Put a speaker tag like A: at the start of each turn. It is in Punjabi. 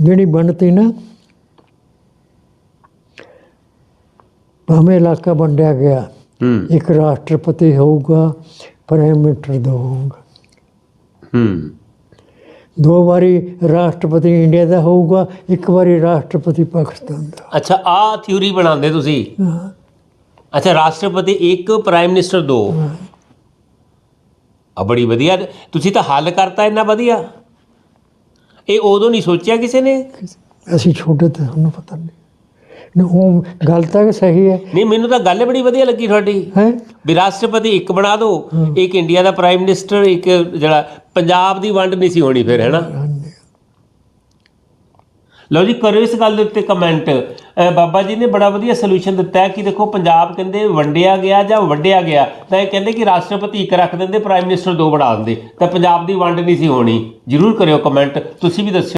A: ਜਿਹੜੀ ਬਣਤੀ ਨਾ ਭਾਵੇਂ ਇਲਾਕਾ ਵੰਡਿਆ ਗਿਆ
B: ਹੂੰ।
A: ਇੱਕ ਰਾਸ਼ਟਰਪਤੀ ਹੋਊਗਾ ਪ੍ਰਾਈਮ ਮਿਨਿਸਟਰ ਦੋ ਹੋਊਗਾ।
B: ਹੂੰ।
A: ਦੋ ਵਾਰੀ ਰਾਸ਼ਟਰਪਤੀ ਇੰਡੀਆ ਦਾ ਹੋਊਗਾ ਇੱਕ ਵਾਰੀ ਰਾਸ਼ਟਰਪਤੀ ਪਾਕਿਸਤਾਨ ਦਾ।
B: ਅੱਛਾ ਆ ਥਿਊਰੀ ਬਣਾਉਂਦੇ ਤੁਸੀਂ?
A: ਹਾਂ,
B: ਅੱਛਾ ਰਾਸ਼ਟਰਪਤੀ ਇੱਕ ਪ੍ਰਾਈਮ ਮਿਨਿਸਟਰ ਦੋ। ਆ ਬੜੀ ਵਧੀਆ ਤੁਸੀਂ ਤਾਂ ਹੱਲ ਕਰਤਾ ਇੰਨਾ ਵਧੀਆ। ਇਹ ਉਦੋਂ ਨਹੀਂ ਸੋਚਿਆ ਕਿਸੇ ਨੇ?
A: ਅਸੀਂ ਛੋਟੇ ਤੇ ਸਾਨੂੰ ਪਤਾ ਨਹੀਂ। ਨਾ ਉਹ ਗੱਲ ਤਾਂ ਸਹੀ ਹੈ।
B: ਨਹੀਂ ਮੈਨੂੰ ਤਾਂ ਗੱਲ ਬੜੀ ਵਧੀਆ ਲੱਗੀ ਤੁਹਾਡੀ।
A: ਹੈ?
B: ਵੀ ਰਾਸ਼ਟਰਪਤੀ ਇੱਕ ਬਣਾ ਦਿਓ ਇੱਕ ਇੰਡੀਆ ਦਾ ਪ੍ਰਾਈਮ ਮਿਨਿਸਟਰ ਇੱਕ ਜਿਹੜਾ ਪੰਜਾਬ ਦੀ ਵੰਡ ਨਹੀਂ ਸੀ ਹੋਣੀ ਫਿਰ ਹੈਨਾ ਲਓ ਜੀ, ਕਰੋ ਇਸ ਗੱਲ ਦੇ ਉੱਤੇ ਕਮੈਂਟ ਬਾਬਾ ਜੀ ਨੇ ਬੜਾ ਵਧੀਆ ਸੋਲੂਸ਼ਨ ਦਿੱਤਾ ਕਿ ਦੇਖੋ, ਪੰਜਾਬ ਕਹਿੰਦੇ ਵੰਡਿਆ ਗਿਆ ਜਾਂ ਵੰਡਿਆ ਗਿਆ, ਤਾਂ ਇਹ ਕਹਿੰਦੇ ਕਿ ਰਾਸ਼ਟਰਪਤੀ ਇੱਕ ਰੱਖ ਦਿੰਦੇ ਪ੍ਰਾਈਮ ਮਿਨਿਸਟਰ ਦੋ ਬਣਾ ਦਿੰਦੇ, ਤਾਂ ਪੰਜਾਬ ਦੀ ਵੰਡ ਨਹੀਂ ਸੀ ਹੋਣੀ। ਜਰੂਰ ਕਰਿਓ ਕਮੈਂਟ ਤੁਸੀਂ ਵੀ ਦੱਸਿਓ।